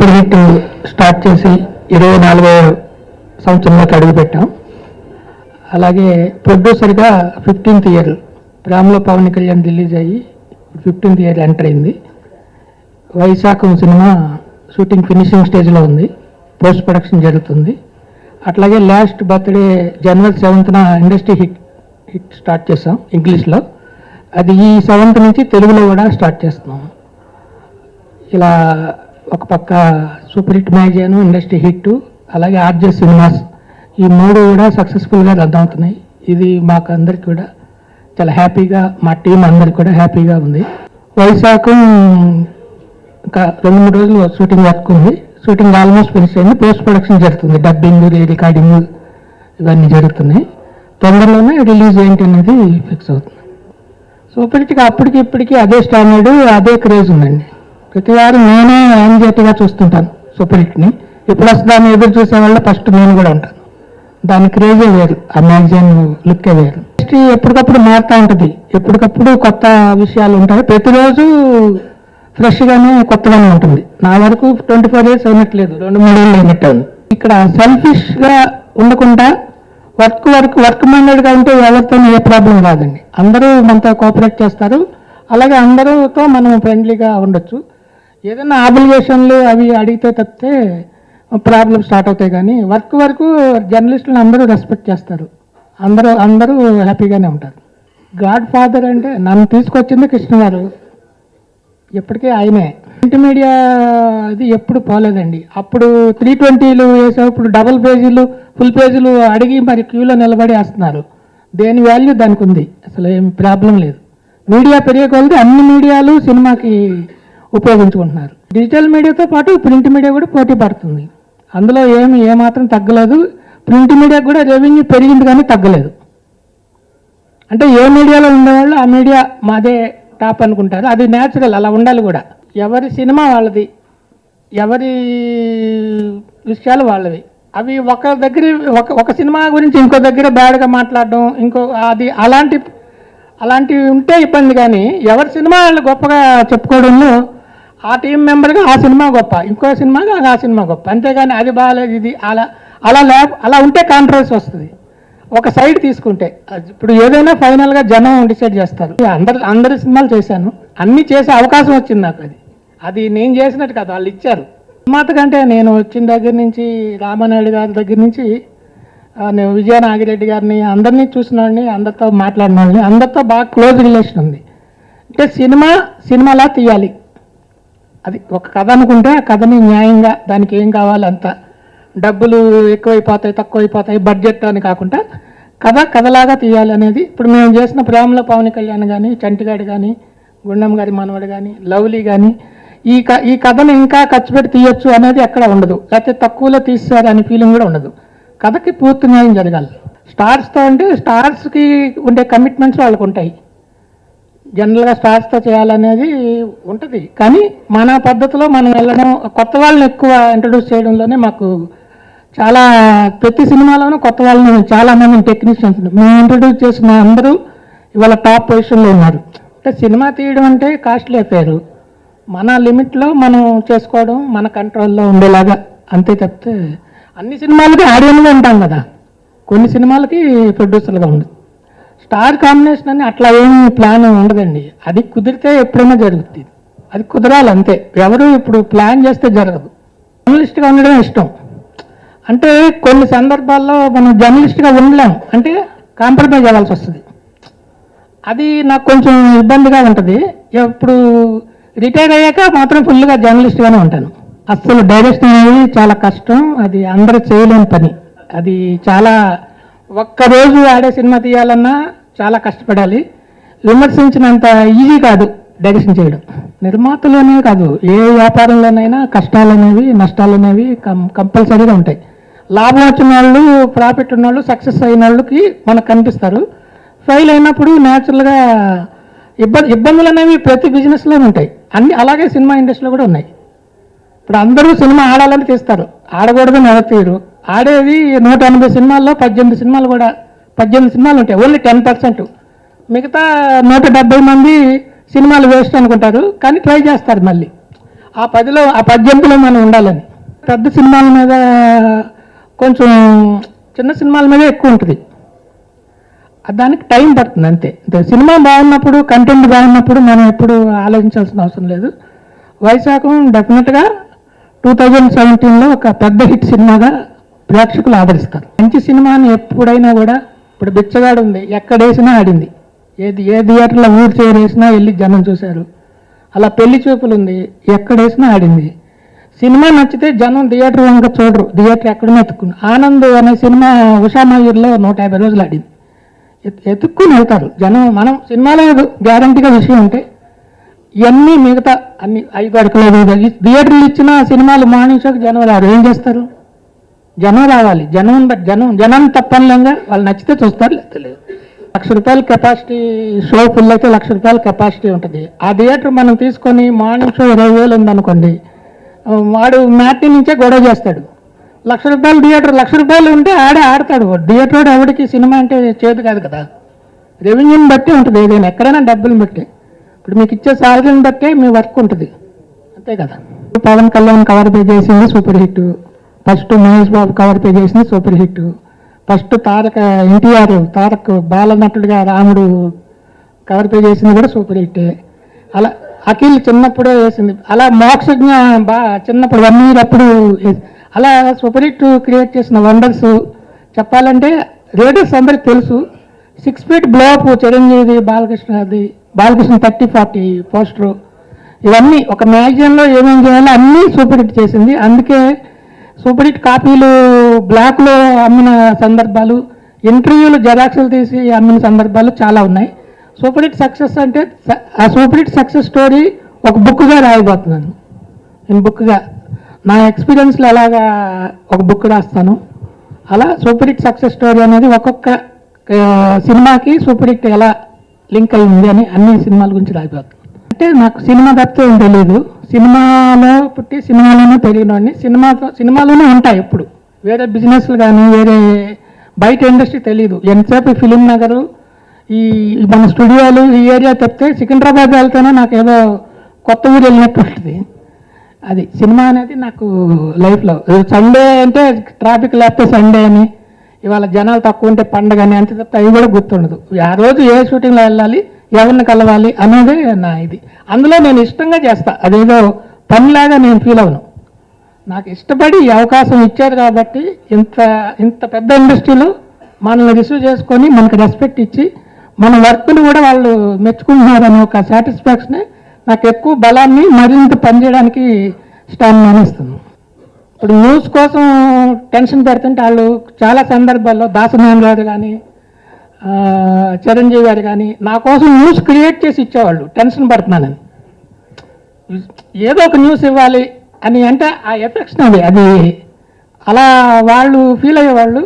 Project start చేసి ఇరవై నాలుగో సంవత్సరంలోకి అడుగుపెట్టాం అలాగే ప్రొడ్యూసర్గా ఫిఫ్టీన్త్ ఇయర్ రామ్లో పవన్ కళ్యాణ్ రిలీజ్ అయ్యి ఫిఫ్టీన్త్ ఇయర్ ఎంటర్ అయింది. వైశాఖం సినిమా షూటింగ్ ఫినిషింగ్ స్టేజ్లో ఉంది. పోస్ట్ ప్రొడక్షన్ జరుగుతుంది. అట్లాగే లాస్ట్ బర్త్డే జనవరి సెవెంత్న ఇండస్ట్రీ హిట్ హిట్ స్టార్ట్ చేసాం ఇంగ్లీష్లో. అది ఈ సెవెంత్ నుంచి తెలుగులో కూడా స్టార్ట్ చేస్తున్నాం. ఇలా ఒక పక్క super hit magazine industry hit అలాగే ఆర్జే సినిమాస్ ఈ మూడు కూడా సక్సెస్ఫుల్గా రద్దవుతున్నాయి ఇది మాకు అందరికి కూడా చాలా హ్యాపీగా మా టీం అందరికి కూడా హ్యాపీగా ఉంది. వైశాఖం ఇంకా రెండు మూడు రోజులు షూటింగ్ వర్క్ ఉంది. షూటింగ్ ఆల్మోస్ట్ ఫినిష్ అయింది. పోస్ట్ ప్రొడక్షన్ జరుగుతుంది. డబ్బింగ్ రికార్డింగ్ ఇవన్నీ జరుగుతున్నాయి. తొందరలోనే రిలీజ్ ఏంటి అనేది ఫిక్స్ అవుతుంది. సూపర్ అప్పటికి ఇప్పటికి అదే స్టాండర్డ్ అదే క్రేజ్ ఉందండి. ప్రతివారం నేనే యాంగ్జైటీగా చూస్తుంటాను సూపర్ హిట్ని ఎప్పుడు దాన్ని ఎదురు చూసే వాళ్ళ ఫస్ట్ నేను కూడా ఉంటాను. దాని క్రేజే వేరు ఆ మ్యాగజైన్ లుక్కే వేరు. హిస్టరీ ఎప్పటికప్పుడు మారుతూ ఉంటుంది. ఎప్పటికప్పుడు కొత్త విషయాలు ఉంటాయి. ప్రతిరోజు ఫ్రెష్గానే కొత్తగానే ఉంటుంది. నా వరకు ట్వంటీ ఫోర్ ఇయర్స్ అయినట్లేదు రెండు మూడు ఏళ్ళు అయినట్టు ఇక్కడ సెల్ఫిష్గా ఉండకుండా వర్క్ వర్క్ వర్క్ మైండెడ్గా ఉంటే ఎవరితో ఏ ప్రాబ్లం రాదండి. అందరూ మనతో కోఆపరేట్ చేస్తారు. అలాగే అందరితో మనం ఫ్రెండ్లీగా ఉండొచ్చు. ఏదైనా ఆబ్లిగేషన్లు అవి అడిగితే తప్పితే ప్రాబ్లమ్ స్టార్ట్ అవుతాయి కానీ వర్క్ వరకు జర్నలిస్టులను అందరూ రెస్పెక్ట్ చేస్తారు. అందరూ అందరూ హ్యాపీగానే ఉంటారు. గాడ్ ఫాదర్ అంటే నన్ను తీసుకొచ్చింది కృష్ణ గారు ఎప్పటికీ ఆయనే. ప్రింట్ మీడియా అది ఎప్పుడు పోలేదండి. అప్పుడు త్రీ ట్వంటీలు వేసేటప్పుడు డబుల్ పేజీలు ఫుల్ పేజీలు అడిగి మరి క్యూలో నిలబడి వేస్తున్నారు దేని వాల్యూ దానికి ఉంది. అసలు ఏం ప్రాబ్లం లేదు. మీడియా పెరిగే కొలది అన్ని మీడియాలు సినిమాకి ఉపయోగించుకుంటున్నారు. డిజిటల్ మీడియాతో పాటు ప్రింట్ మీడియా కూడా పోటీ పడుతుంది. అందులో ఏమి ఏమాత్రం తగ్గలేదు. ప్రింట్ మీడియా కూడా రెవెన్యూ పెరిగింది కానీ తగ్గలేదు. అంటే ఏ మీడియాలో ఉండేవాళ్ళు ఆ మీడియా మాదే టాప్ అనుకుంటారు. అది న్యాచురల్ అలా ఉండాలి కూడా. ఎవరి సినిమా వాళ్ళది ఎవరి విషయాలు వాళ్ళవి. అవి ఒక దగ్గర ఒక ఒక సినిమా గురించి ఇంకో దగ్గర బ్యాడ్గా మాట్లాడడం ఇంకో అది అలాంటి అలాంటివి ఉంటే ఇబ్బంది కానీ ఎవరి సినిమా వాళ్ళు గొప్పగా చెప్పుకోవడంలో ఆ టీం మెంబర్గా ఆ సినిమా గొప్ప ఇంకో సినిమాగా ఆ సినిమా గొప్ప. అంతేగాని అది బాగాలేదు ఇది అలా అలా లే అలా ఉంటే కాంట్రవర్సీ వస్తుంది. ఒక సైడ్ తీసుకుంటే అది ఇప్పుడు ఏదైనా ఫైనల్గా జనం డిసైడ్ చేస్తారు. అందరు అందరి సినిమాలు చేశాను. అన్నీ చేసే అవకాశం వచ్చింది నాకు అది. అది నేను చేసినట్టు కాదు వాళ్ళు ఇచ్చారు. మాత కంటే నేను వచ్చిన దగ్గర నుంచి రామానాయుడు గారి దగ్గర నుంచి నేను విజయ నాగిరెడ్డి గారిని అందరినీ చూసిన వాళ్ళని అందరితో మాట్లాడిన వాళ్ళని అందరితో బాగా క్లోజ్ రిలేషన్ ఉంది. అంటే సినిమా సినిమాలా తీయాలి. అది ఒక కథ అనుకుంటే ఆ కథని న్యాయంగా దానికి ఏం కావాలి డబ్బులు ఎక్కువైపోతాయి తక్కువైపోతాయి బడ్జెట్ అని కాకుండా కథ కథలాగా తీయాలి అనేది ఇప్పుడు మేము చేసిన ప్రేమలో పవన్ కళ్యాణ్ కానీ చంటిగాడు కానీ గుండం గారి మనవడు కానీ లవ్లీ కానీ ఈ క ఈ కథను ఇంకా ఖర్చు పెట్టి తీయొచ్చు అనేది ఎక్కడ ఉండదు. లేకపోతే తక్కువలో తీస్తారు అనే ఫీలింగ్ కూడా ఉండదు. కథకి పూర్తి న్యాయం జరగాలి. స్టార్స్తో అంటే స్టార్స్కి ఉండే కమిట్మెంట్స్ వాళ్ళకు ఉంటాయి. జనరల్గా స్టార్స్తో చేయాలనేది ఉంటుంది. కానీ మన పద్ధతిలో మనం వెళ్ళడం కొత్త వాళ్ళని ఎక్కువ ఇంట్రడ్యూస్ చేయడంలోనే మాకు చాలా ప్రతి సినిమాలోనూ కొత్త వాళ్ళని చాలా మంది టెక్నీషియన్స్ మేము ఇంట్రడ్యూస్ చేసిన అందరూ ఇవాళ టాప్ పొజిషన్లో ఉన్నారు. అంటే సినిమా తీయడం అంటే కాస్ట్లీ అయిపోయారు మన లిమిట్లో మనం చేసుకోవడం మన కంట్రోల్లో ఉండేలాగా. అంతే తప్పితే అన్ని సినిమాలకి ఆడియన్గా ఉంటాం కదా. కొన్ని సినిమాలకి ప్రొడ్యూసర్గా ఉండదు స్టార్ కాంబినేషన్ అని అట్లా ఏం ప్లాన్ ఉండదండి. అది కుదిరితే ఎప్పుడైనా జరుగుతుంది అది కుదరాలి అంతే ఎవరు ఇప్పుడు ప్లాన్ చేస్తే జరగదు. జర్నలిస్ట్గా ఉండడం ఇష్టం. అంటే కొన్ని సందర్భాల్లో మనం జర్నలిస్ట్గా ఉండలేం అంటే కాంప్రమైజ్ అవ్వాల్సి వస్తుంది. అది నాకు కొంచెం ఇబ్బందిగా ఉంటుంది. ఇప్పుడు రిటైర్ అయ్యాక మాత్రం ఫుల్గా జర్నలిస్ట్గానే ఉంటాను. అస్సలు డైరెక్షన్ అనేది చాలా కష్టం. అది అందరూ చేయలేని పని. అది చాలా ఒక్కరోజు ఆడే సినిమా తీయాలన్నా చాలా కష్టపడాలి. విమర్శించినంత ఈజీ కాదు డైరెక్షన్ చేయడం. నిర్మాతలోనే కాదు. ఏ వ్యాపారంలోనైనా కష్టాలు అనేవి నష్టాలు అనేవి కం కంపల్సరీగా ఉంటాయి. లాభం వచ్చిన వాళ్ళు ప్రాఫిట్ ఉన్న వాళ్ళు సక్సెస్ అయిన వాళ్ళకి మనకు కనిపిస్తారు. ఫెయిల్ అయినప్పుడు న్యాచురల్గా ఇబ్బంది ఇబ్బందులు అనేవి ప్రతి బిజినెస్లోనే ఉంటాయి. అన్ని అలాగే సినిమా ఇండస్ట్రీలో కూడా ఉన్నాయి. ఇప్పుడు అందరూ సినిమా ఆడాలని తీస్తారు. ఆడకూడదని ఎవరు ఆడేది నూట ఎనభై సినిమాల్లో పద్దెనిమిది సినిమాలు కూడా పద్దెనిమిది సినిమాలు ఉంటాయి. ఓన్లీ టెన్ పర్సెంట్ మిగతా నూట డెబ్బై మంది సినిమాలు వేస్ట్ అనుకుంటారు. కానీ ట్రై చేస్తారు మళ్ళీ. ఆ పదిలో ఆ పద్దెనిమిదిలో మనం ఉండాలని. పెద్ద సినిమాల మీద కొంచెం చిన్న సినిమాల మీద ఎక్కువ ఉంటుంది. దానికి టైం పడుతుంది అంతే. సినిమా బాగున్నప్పుడు కంటెంట్ బాగున్నప్పుడు మనం ఎప్పుడు ఆలోచించాల్సిన అవసరం లేదు. వైశాఖం డెఫినెట్గా టూ థౌజండ్ సెవెంటీన్లో ఒక పెద్ద హిట్ సినిమాగా ప్రేక్షకులు ఆదరిస్తారు. మంచి సినిమాని ఎప్పుడైనా కూడా ఇప్పుడు బిచ్చగాడు ఉంది. ఎక్కడేసినా ఆడింది. ఏది ఏ థియేటర్లో ఊరు చేరేసినా వెళ్ళి జనం చూశారు. అలా పెళ్ళి చూపులు ఉంది. ఎక్కడేసినా ఆడింది. సినిమా నచ్చితే జనం థియేటర్ వంక చూడరు. థియేటర్ ఎక్కడో ఎత్తుకుని. ఆనంద్ అనే సినిమా ఉషామయూర్లో నూట యాభై రోజులు ఆడింది. ఎత్తుక్కుని వెళ్తారు. జనం మనం సినిమాలో గ్యారంటీగా విషయం ఉంటే ఇవన్నీ మిగతా అన్ని ఐదు అడకలు థియేటర్లు ఇచ్చిన సినిమాలు మార్నింగ్ షోకి జనం రారు. ఏం చేస్తారు? జనం రావాలి. జనం జనం జనం తప్పనిలంగా వాళ్ళు నచ్చితే చూస్తారు లేదు. లక్ష రూపాయల కెపాసిటీ షో ఫుల్ అయితే లక్ష రూపాయల కెపాసిటీ ఉంటుంది. ఆ థియేటర్ మనం తీసుకొని మార్నింగ్ షో ఇరవై వేలు ఉందనుకోండి వాడు మ్యాట్ని నుంచే గొడవ చేస్తాడు. లక్ష రూపాయలు థియేటర్ లక్ష రూపాయలు ఉంటే ఆడే ఆడతాడు. థియేటర్ ఎవడికి సినిమా అంటే చేదు కాదు కదా. రెవెన్యూని బట్టి ఉంటుంది. ఏదైనా ఎక్కడైనా డబ్బులు బట్టి ఇప్పుడు మీకు ఇచ్చే శాలరీని బట్టే మీ వర్క్ ఉంటుంది. అంతే కదా. పవన్ కళ్యాణ్ కవర్ పే చేసింది super hit. First Mahesh Babu cover page చేసింది super hit. First Taraka NTR Tarak బాలనటుడిగా రాముడు కవర్ పే చేసింది కూడా సూపర్ హిట్. అలా అఖిల్ చిన్నప్పుడే వేసింది. అలా మోక్షజ్ఞ బా చిన్నప్పుడు వన్ ఇయర్ అప్పుడు అలా సూపర్ హిట్ క్రియేట్ చేసిన వండర్స్ చెప్పాలంటే రేడర్స్ అందరికి తెలుసు. సిక్స్ ఫీట్ బ్లాక్ చిరంజీవి బాలకృష్ణది బాలకృష్ణ థర్టీ ఫార్టీ పోస్టరు ఇవన్నీ ఒక మ్యాగజైన్లో ఏమేమి చేయాలో అన్నీ సూపర్ హిట్ చేసింది. అందుకే సూపర్ హిట్ కాపీలు బ్లాక్లో అమ్మిన సందర్భాలు ఇంటర్వ్యూలు జెరాక్స్లు తీసి అమ్మిన సందర్భాలు చాలా ఉన్నాయి. సూపర్ హిట్ సక్సెస్ అంటే ఆ సూపర్ హిట్ సక్సెస్ స్టోరీ ఒక బుక్గా రాయబోతున్నాను. నేను బుక్గా నా ఎక్స్పీరియన్స్లో ఎలాగా ఒక బుక్ రాస్తాను. అలా సూపర్ హిట్ సక్సెస్ స్టోరీ అనేది ఒక్కొక్క సినిమాకి సూపర్ హిట్ ఎలా లింక్ అయింది అని అన్ని సినిమాల గురించి రాయిపోతుంది అంటే నాకు సినిమా తప్పితే ఏం తెలియదు సినిమాలో పుట్టి సినిమాలోనే తెలియనివాడిని సినిమాతో సినిమాలోనే ఉంటాయి ఎప్పుడు. వేరే బిజినెస్లు కానీ వేరే బయట ఇండస్ట్రీ తెలియదు ఎంతసేపు ఫిలిం నగరు ఈ మన స్టూడియోలు ఈ ఏరియా తప్పితే సికింద్రాబాద్ వెళ్తేనే నాకు ఏదో కొత్త ఊరు వెళ్ళినట్టు ఉంటుంది. అది సినిమా అనేది నాకు లైఫ్లో సండే అంటే ట్రాఫిక్ లేకపోతే సండే అని ఇవాళ జనాలు తక్కువ ఉంటే పండగ అని అంత తప్ప అవి కూడా గుర్తుండదు. ఆ రోజు ఏ షూటింగ్లో వెళ్ళాలి ఎవరిని కలవాలి అనేది నా ఇది. అందులో నేను ఇష్టంగా చేస్తా. అదేదో పనిలాగా నేను ఫీల్ అవను. నాకు ఇష్టపడి ఈ అవకాశం ఇచ్చారు కాబట్టి ఇంత ఇంత పెద్ద ఇండస్ట్రీలో మనల్ని రిసీవ్ చేసుకొని మనకు రెస్పెక్ట్ ఇచ్చి మన వర్క్ని కూడా వాళ్ళు మెచ్చుకుంటున్నారని ఒక సాటిస్ఫాక్షన్ నాకు ఎక్కువ బలాన్ని మరింత పనిచేయడానికి స్టామినా ఇస్తుంది ఇప్పుడు న్యూస్ కోసం టెన్షన్ పెడుతుంటే వాళ్ళు చాలా సందర్భాల్లో దాసనారాయణ గారు కానీ చిరంజీవి గారు కానీ నా కోసం న్యూస్ క్రియేట్ చేసి ఇచ్చేవాళ్ళు టెన్షన్ పడుతున్నానని. ఏదో ఒక న్యూస్ ఇవ్వాలి అని అంటే ఆ ఎఫెక్షన్ అది అది అలా వాళ్ళు ఫీల్ అయ్యేవాళ్ళు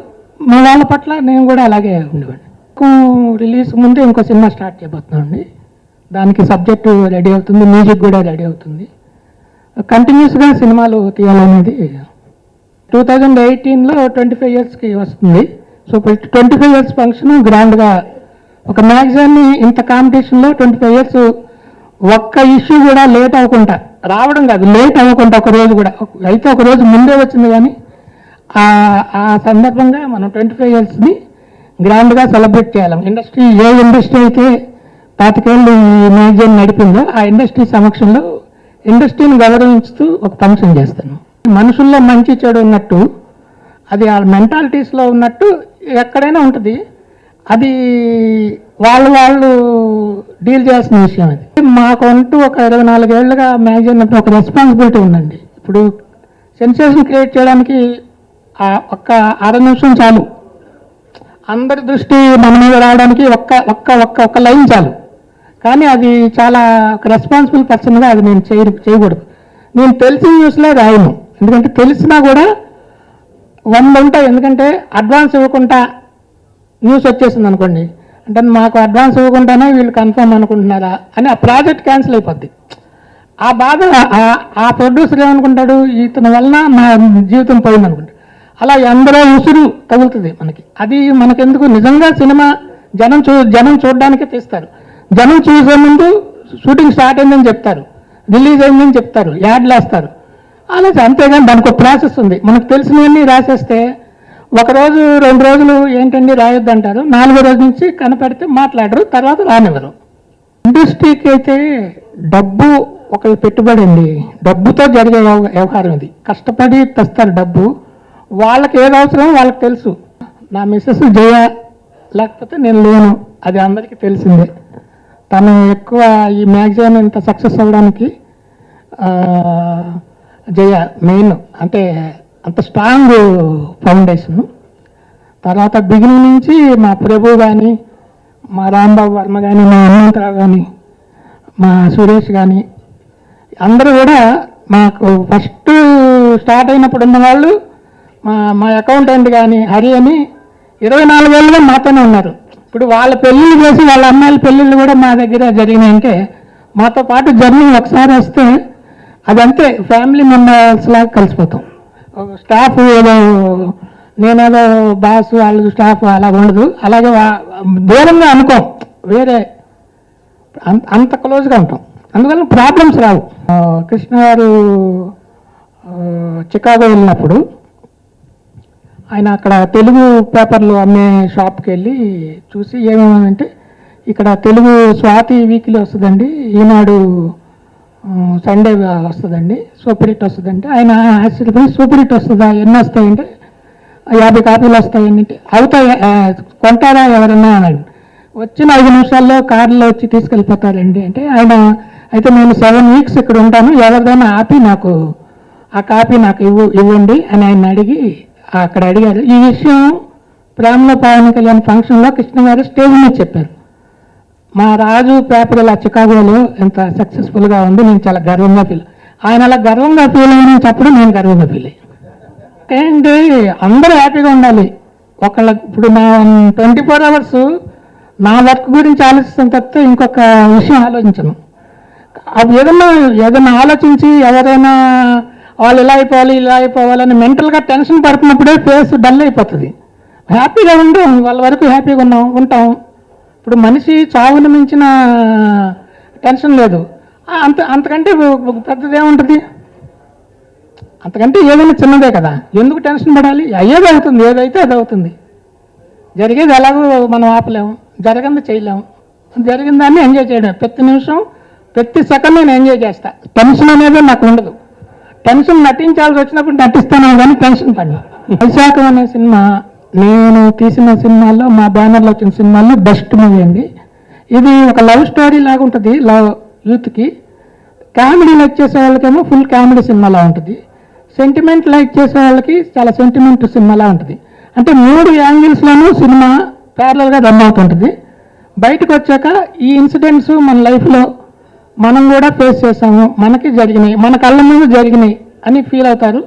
మా వాళ్ళ పట్ల నేను కూడా అలాగే ఉండేవాడిని. రిలీజ్ ముందే ఇంకో సినిమా స్టార్ట్ చేయబోతున్నామండి దానికి సబ్జెక్టు రెడీ అవుతుంది మ్యూజిక్ కూడా రెడీ అవుతుంది. కంటిన్యూస్గా సినిమాలు తీయాలనేది టూ థౌజండ్ ఎయిటీన్లో ట్వంటీ ఫైవ్ ఇయర్స్కి వస్తుంది. So twenty five years function గ్రాండ్గా ఒక మ్యాగజైన్ని ఇంత కాంపిటీషన్లో ట్వంటీ ఫైవ్ ఇయర్స్ ఒక్క ఇష్యూ కూడా లేట్ అవ్వకుండా రావడం కాదు లేట్ అవ్వకుండా ఒక రోజు కూడా అయితే ఒక రోజు ముందే వచ్చింది కానీ ఆ ఆ సందర్భంగా మనం ట్వంటీ ఫైవ్ ఇయర్స్ని గ్రాండ్గా సెలబ్రేట్ చేయాలి. ఇండస్ట్రీ ఏ ఇండస్ట్రీ అయితే పాతికేళ్ళు ఈ మ్యాగజైన్ నడిపిందో ఆ ఇండస్ట్రీ సమక్షంలో ఇండస్ట్రీని గౌరవించుతూ ఒక ఫంక్షన్ చేస్తాను. మనుషుల్లో మంచి చెడు ఉన్నట్టు అది ఆ మెంటాలిటీస్లో ఉన్నట్టు ఎక్కడైనా ఉంటుంది. అది వాళ్ళు వాళ్ళు డీల్ చేయాల్సిన విషయం అది. మాకంటూ ఒక ఇరవై నాలుగేళ్ళుగా మ్యాగజైన్ ఒక రెస్పాన్సిబిలిటీ ఉందండి. ఇప్పుడు సెన్సేషన్ క్రియేట్ చేయడానికి ఒక్క అర నిమిషం చాలు. అందరి దృష్టి మన మీద రావడానికి ఒక్క ఒక్క ఒక్క ఒక్క లైన్ చాలు. కానీ అది చాలా రెస్పాన్సిబుల్ పర్సన్గా అది నేను చేయ చేయకూడదు. నేను తెలిసిన న్యూస్లో రాయను. ఎందుకంటే తెలిసినా కూడా వంద ఉంటాయి. ఎందుకంటే అడ్వాన్స్ ఇవ్వకుండా న్యూస్ వచ్చేసింది అనుకోండి. అంటే మాకు అడ్వాన్స్ ఇవ్వకుండానే వీళ్ళు కన్ఫర్మ్ అనుకుంటున్నారా అని ఆ ప్రాజెక్ట్ క్యాన్సిల్ అయిపోద్ది. ఆ బాధ ఆ- ఆ ప్రొడ్యూసర్ ఏమనుకుంటాడు? ఇతని వలన నా జీవితం పోయింది అనుకుంటాడు అలా ఎందరో ఉసురు తగులుతుంది మనకి. అది మనకెందుకు? నిజంగా సినిమా జనం చూ జనం చూడడానికే తీస్తారు. జనం చూసే ముందు షూటింగ్ స్టార్ట్ అయిందని చెప్తారు. రిలీజ్ అయిందని చెప్తారు. యాడ్లు వేస్తారు అలా అంతేగాని దానికి ఒక ప్రాసెస్ ఉంది. మనకు తెలిసినవన్నీ రాసేస్తే ఒకరోజు రెండు రోజులు ఏంటండి రాయొద్దు అంటారు. నాలుగో రోజు నుంచి కనపడితే మాట్లాడరు. తర్వాత రానివ్వరు. ఇండస్ట్రీకి అయితే డబ్బు ఒక పెట్టుబడి అండి డబ్బుతో జరిగే వ్యవహారం ఇది. కష్టపడి తెస్తారు డబ్బు. వాళ్ళకి ఏది అవసరమో వాళ్ళకి తెలుసు. నా మిస్సెస్ జయ లేకపోతే నేను లేను. అది అందరికీ తెలిసిందే. తను ఎక్కువ ఈ మ్యాగజైన్ ఇంత సక్సెస్ అవ్వడానికి జయ మెయిన్ అంటే అంత స్ట్రాంగ్ ఫౌండేషన్. తర్వాత బిగినింగ్ నుంచి మా ప్రభు కానీ మా రాంబాబు వర్మ కానీ మా హనుమంతరావు కానీ మా సురేష్ కానీ అందరూ కూడా మాకు ఫస్ట్ స్టార్ట్ అయినప్పుడు ఉన్న వాళ్ళు మా మా అకౌంటెంట్ కానీ హరి అని ఇరవై నాలుగేళ్ళుగా మాతోనే ఉన్నారు. ఇప్పుడు వాళ్ళ పెళ్ళిళ్ళు చేసి వాళ్ళ అమ్మాయిల పెళ్ళిళ్ళు కూడా మా దగ్గర జరిగినాయంటే మాతో పాటు జర్నీ ఒకసారి వస్తే అదంతే ఫ్యామిలీ మెంబర్స్ లాగా కలిసిపోతాం. స్టాఫ్ ఏదో నేనేదో బాస్ వాళ్ళు స్టాఫ్ అలా ఉండదు. అలాగే దూరంగా అనుకోం వేరే అంత అంత క్లోజ్గా ఉంటాం. అందువల్ల ప్రాబ్లమ్స్ రావు. కృష్ణ గారు చికాగో వెళ్ళినప్పుడు ఆయన అక్కడ తెలుగు పేపర్లు అమ్మే షాప్కి వెళ్ళి చూసి ఏమేమంటే ఇక్కడ తెలుగు స్వాతి వీక్లీ వస్తుందండి ఈనాడు సండే వస్తుందండి సూపర్ హిట్ వస్తుందంటే ఆయన ఆశ్చర్యపోయి సూపర్ హిట్ వస్తుందా ఎన్ని వస్తాయంటే యాభై కాపీలు వస్తాయని అంటే అవుతాయి కొంటారా ఎవరన్నా అన్నాడు వచ్చిన ఐదు నిమిషాల్లో కారులో వచ్చి తీసుకెళ్ళిపోతారండి అంటే ఆయన అయితే నేను సెవెన్ వీక్స్ ఇక్కడ ఉంటాను ఎవరిదైనా ఆపి నాకు ఆ కాపీ నాకు ఇవ్వు ఇవ్వండి అని ఆయన అడిగి అక్కడ అడిగారు ఈ విషయం ప్రేమలో పవన్ కళ్యాణ్ ఫంక్షన్లో కృష్ణ గారు స్టేజ్ మీద చెప్పారు. మా రాజు పేపర్ ఇలా చికాగోలో ఎంత సక్సెస్ఫుల్గా ఉంది నేను చాలా గర్వంగా ఫీల్ ఆయన అలా గర్వంగా ఫీల్ అయ్యి చెప్పడం నేను గర్వంగా ఫీల్ అయ్యాను. ఏంటి? అందరూ హ్యాపీగా ఉండాలి. ఒకళ్ళ ఇప్పుడు నా ట్వంటీ ఫోర్ అవర్స్ నా వర్క్ గురించి ఆలోచిస్తున్న తప్పితే ఇంకొక విషయం ఆలోచించను. అది ఏదన్నా ఏదైనా ఆలోచించి ఎవరైనా వాళ్ళు ఇలా అయిపోవాలి ఇలా అయిపోవాలని మెంటల్గా టెన్షన్ పడుతున్నప్పుడే ఫేస్ డల్ అయిపోతుంది. హ్యాపీగా ఉండం వాళ్ళ వరకు హ్యాపీగా ఉన్నాం ఉంటాం. ఇప్పుడు మనిషి చావుని మించిన టెన్షన్ లేదు. అంత అంతకంటే పెద్దది ఏముంటుంది? అంతకంటే ఏదైనా చిన్నదే కదా. ఎందుకు టెన్షన్ పడాలి? అయ్యేది అవుతుంది ఏదైతే అది అవుతుంది. జరిగేది ఎలాగో మనం ఆపలేము జరగంది చేయలేము జరిగిన దాన్ని ఎంజాయ్ చేయడం. ప్రతి నిమిషం ప్రతి సెకండ్ నేను ఎంజాయ్ చేస్తా. టెన్షన్ అనేది నాకు ఉండదు. టెన్షన్ నటించాల్సి వచ్చినప్పుడు నటిస్తాను కానీ టెన్షన్ పడ్డా వైశాఖం అనే సినిమా నేను తీసిన సినిమాల్లో మా బ్యానర్లో వచ్చిన సినిమాల్లో బెస్ట్ మూవీ అండి. ఇది ఒక లవ్ స్టోరీ లాగా ఉంటుంది లవ్ యూత్కి. కామెడీ లైక్ చేసే వాళ్ళకేమో ఫుల్ కామెడీ సినిమాలా ఉంటుంది. సెంటిమెంట్ లైక్ చేసే వాళ్ళకి చాలా సెంటిమెంట్ సినిమాలా ఉంటుంది. అంటే మూడు యాంగిల్స్లోనూ సినిమా ప్యారలల్గా రన్ అవుతుంటుంది. బయటకు వచ్చాక ఈ ఇన్సిడెంట్స్ మన లైఫ్లో మనం కూడా ఫేస్ చేసాము మనకి జరిగినాయి మన కళ్ళ ముందు జరిగినాయి అని ఫీల్ అవుతారు.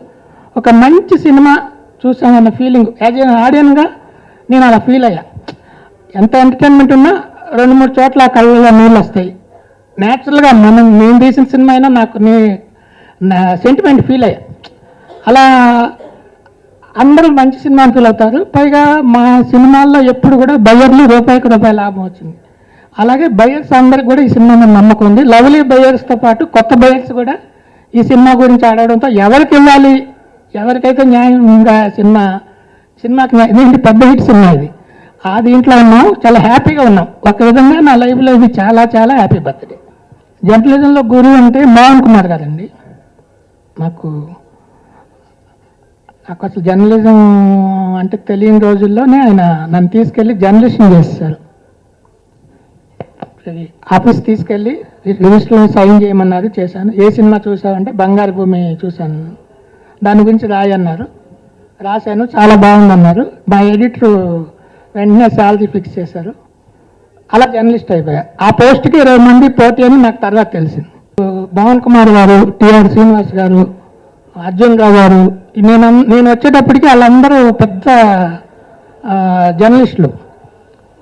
ఒక మంచి సినిమా చూసామన్న ఫీలింగ్ యాజ్ ఎ ఆడియన్గా నేను అలా ఫీల్ అయ్యా. ఎంత ఎంటర్టైన్మెంట్ ఉన్నా రెండు మూడు చోట్ల ఆ కళ్ళలో నీళ్ళు వస్తాయి. న్యాచురల్గా మనం నేను తీసిన సినిమా అయినా నాకు నీ నా సెంటిమెంట్ ఫీల్ అయ్యా. అలా అందరూ మంచి సినిమా ఫీల్ అవుతారు. పైగా మా సినిమాల్లో ఎప్పుడు కూడా బయర్లు రూపాయికి రూపాయి లాభం వచ్చింది. అలాగే బయర్స్ అందరికి కూడా ఈ సినిమా మీద నమ్మకం ఉంది. లవ్లీ బయర్స్తో పాటు కొత్త బయర్స్ కూడా ఈ సినిమా గురించి ఆడడంతో ఎవరికి ఇవ్వాలి? ఎవరికైతే న్యాయంగా సినిమా సినిమాకి ఇదేంటి పెద్ద హిట్ సినిమా ఇది? ఆ దీంట్లో ఉన్నాం చాలా హ్యాపీగా ఉన్నాం. ఒక విధంగా నా లైఫ్లో ఇది చాలా చాలా హ్యాపీ బర్త్డే జర్నలిజంలో గురువు అంటే మోహన్ కుమార్ గారండి. నాకు నాకు అసలు జర్నలిజం అంటే తెలియని రోజుల్లోనే ఆయన నన్ను తీసుకెళ్ళి జర్నలిస్ట్ చేశారు ఇది ఆఫీస్ తీసుకెళ్ళి రిజిస్టర్లో సైన్ చేయమన్నారు చేశాను. ఏ సినిమా చూసావంటే బంగారు భూమి చూశాను. దాని గురించి రాయన్నారు. రాశాను చాలా బాగుందన్నారు. మా ఎడిటర్ వెంటనే శాలరీ ఫిక్స్ చేశారు. అలా జర్నలిస్ట్ అయిపోయా. ఆ పోస్ట్కి ఇరవై మంది పోటీ అని నాకు తర్వాత తెలిసింది. పవన్ కుమార్ గారు టిఆర్ శ్రీనివాస్ గారు అర్జున్ రావు గారు నేను నేను వచ్చేటప్పటికి వాళ్ళందరూ పెద్ద జర్నలిస్టులు.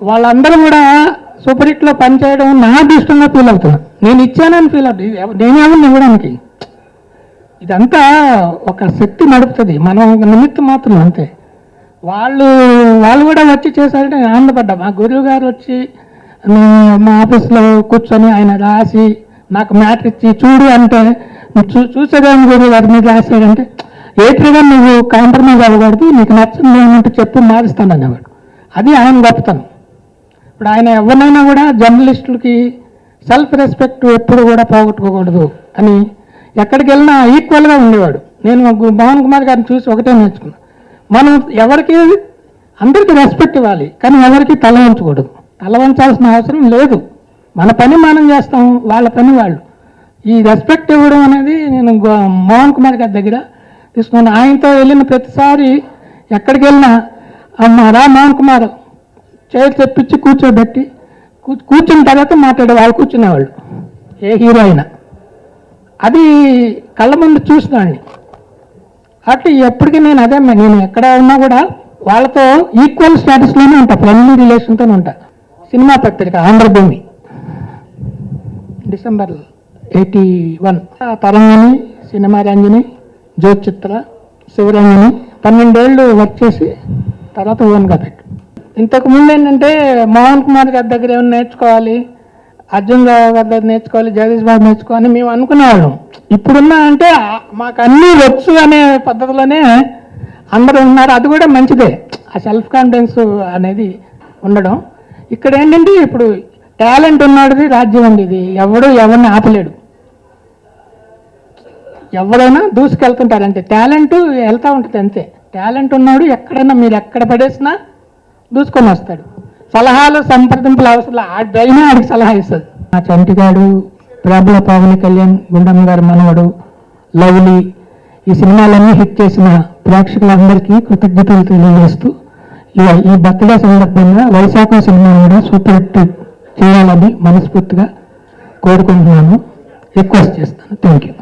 వాళ్ళందరూ కూడా సూపర్ హిట్లో పనిచేయడం నా అదృష్టంగా ఫీల్ అవుతున్నా. నేను ఇచ్చానని ఫీల్ అవుతుంది నేనేమని ఇవ్వడానికి ఇదంతా ఒక శక్తి నడుపుతుంది. మనం ఒక నిమిత్తం మాత్రం అంతే. వాళ్ళు వాళ్ళు కూడా వచ్చి చేశారంటే ఆనందపడ్డా. మా గురువు గారు వచ్చి మా ఆఫీస్లో కూర్చొని ఆయన రాసి నాకు మ్యాటర్ ఇచ్చి చూడు అంటే నువ్వు చూ చూసేదాన్ని గురువు గారు మీరు రాసాడంటే ఏట్రిగా నువ్వు కాంప్రమైజ్ అవ్వకూడదు. నీకు నచ్చింది ఏమంటే చెప్పు మారుస్తాను అనేవాడు అది ఆయన గొప్పతనం. ఇప్పుడు ఆయన ఎవరినైనా కూడా జర్నలిస్టులకి సెల్ఫ్ రెస్పెక్ట్ ఎప్పుడు కూడా పోగొట్టుకోకూడదు అని ఎక్కడికి వెళ్ళినా ఈక్వల్గా ఉండేవాడు. నేను మోహన్ కుమార్ గారిని చూసి ఒకటే నేర్చుకున్నా. మనం ఎవరికి అందరికీ రెస్పెక్ట్ ఇవ్వాలి కానీ ఎవరికి తల వంచకూడదు. తల వంచాల్సిన అవసరం లేదు. మన పని మనం చేస్తాం వాళ్ళ పని వాళ్ళు. ఈ రెస్పెక్ట్ ఇవ్వడం అనేది నేను గో- మోహన్ కుమార్ గారి దగ్గర తీసుకున్నాను. ఆయనతో వెళ్ళిన ప్రతిసారి ఎక్కడికి వెళ్ళినా అమ్మ రా మోహన్ కుమార్ చైర్ తెప్పించి కూర్చోబెట్టి కూ- కూర్చున్న తర్వాత మాట్లాడే వాళ్ళు కూర్చునేవాళ్ళు. ఏ హీరో అయినా. అది కళ్ళ ముందు చూసినాడిని అట్లా ఎప్పటికీ నేను అదే నేను ఎక్కడ ఉన్నా కూడా వాళ్ళతో ఈక్వల్ స్టేటస్లోనే ఉంటా ఫ్రెండ్లీ రిలేషన్తోనే ఉంటా. సినిమా పత్రిక Andhrabhoomi. December eighty one. Tarangini cinema Ranjani Jyothichitra Sivaranjani పన్నెండేళ్ళు వర్క్ చేసి తర్వాత ఓన్గా పెట్టి. ఇంతకు ముందు ఏంటంటే మోహన్ కుమార్ గారి దగ్గర ఏమైనా నేర్చుకోవాలి అర్జున్ రావు గారి దగ్గర నేర్చుకోవాలి జగదీష్ బాబు నేర్చుకోవాలి మేము అనుకునేవాళ్ళం. ఇప్పుడున్న అంటే మాకు అన్నీ వచ్చు అనే పద్ధతిలోనే అందరూ ఉన్నారు. అది కూడా మంచిదే. ఆ సెల్ఫ్ కాన్ఫిడెన్స్ అనేది ఉండడం. ఇక్కడ ఏంటంటే ఇప్పుడు టాలెంట్ ఉన్నాడిది రాజ్యం ఉంది ఇది ఎవడు ఎవరిని ఆపలేడు. ఎవరైనా దూసుకెళ్తుంటారంటే టాలెంట్ వెళ్తూ ఉంటుంది అంతే. టాలెంట్ ఉన్నాడు ఎక్కడైనా మీరు ఎక్కడ పడేసినా దూసుకొని వస్తాడు. సలహాలు సంప్రదింపులు అవసరం ఆ ఆడికి సలహా ఇస్తుంది. మా చంటిగాడు ప్రాబుల పవన్ కళ్యాణ్ గుండమ్మ గారి మనవడు లవ్లీ ఈ సినిమాలన్నీ హిట్ చేసిన ప్రేక్షకులందరికీ కృతజ్ఞతలు తెలియజేస్తూ ఈ- ఈ బర్త్డే సందర్భంగా వైశాఖ సినిమా కూడా సూపర్ హిట్ చేయాలని మనస్ఫూర్తిగా కోరుకుంటున్నాను. రిక్వెస్ట్ చేస్తాను. Thank you